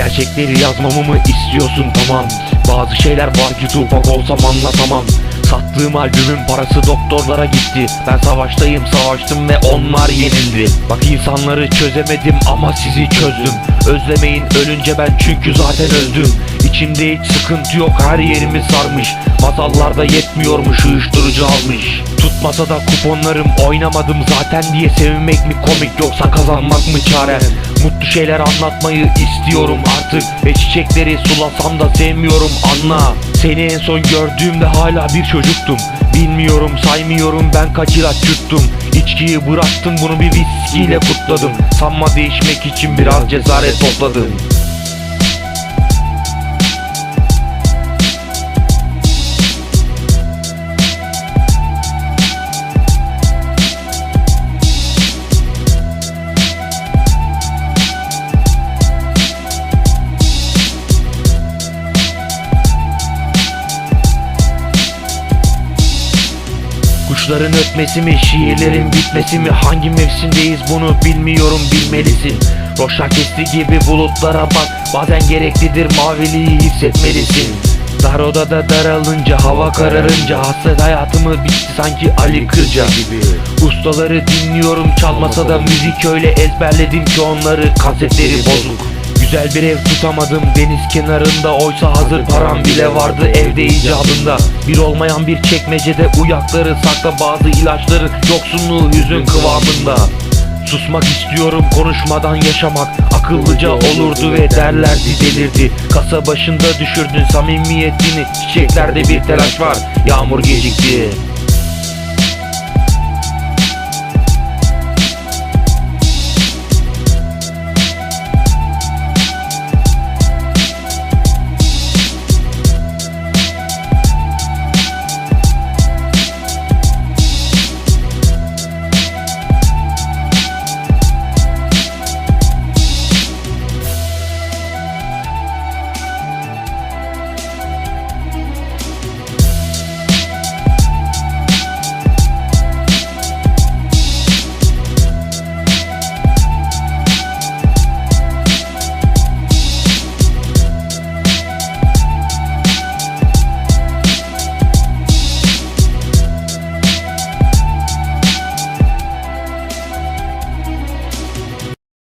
Gerçekleri yazmamı mı istiyorsun? Tamam. Bazı şeyler var ki Tupac olsam anlatamam. Sattığım albümün parası doktorlara gitti. Ben savaştayım savaştım ve onlar yenildi. Bak insanları çözemedim ama sizi çözdüm. Özlemeyin ölünce ben çünkü zaten öldüm. İçimde hiç sıkıntı yok her yerimi sarmış. Masallarda yetmiyormuş uyuşturucu almış. Tutmasa da kuponlarım oynamadım zaten diye sevinmek mi komik yoksa kazanmak mı çare Mutlu şeyler anlatmayı istiyorum artık. Ve çiçekleri sulasam da sevmiyorum anla. Seni en son gördüğümde hala bir çocuktum. Bilmiyorum saymıyorum ben kaç ilaç yuttum. İçkiyi bıraktım bunu bir viskiyle kutladım. Sanma değişmek için biraz cesaret topladım Kuşların ötmesi mi, şiirlerin bitmesi mi? Hangi mevsimdeyiz bunu bilmiyorum bilmelisin. Roşa kesti gibi bulutlara bak Bazen gereklidir maviliği hissetmelisin. Dar odada daralınca, hava kararınca Hasret hayatımı bitti sanki Ali Kırca. Gibi. Ustaları dinliyorum çalmasa da müzik öyle ezberledim ki onları Kasetleri bozuk Güzel bir ev tutamadım deniz kenarında. Oysa hazır param bile vardı evde icabında. Bir olmayan bir çekmecede uyakları sakla bazı ilaçların Yoksunluğu yüzün kıvamında. Susmak istiyorum konuşmadan yaşamak. Akıllıca olurdu ve derlerdi delirdi. Kasa başında düşürdün samimiyetini. Çiçeklerde bir telaş var. Yağmur gecikti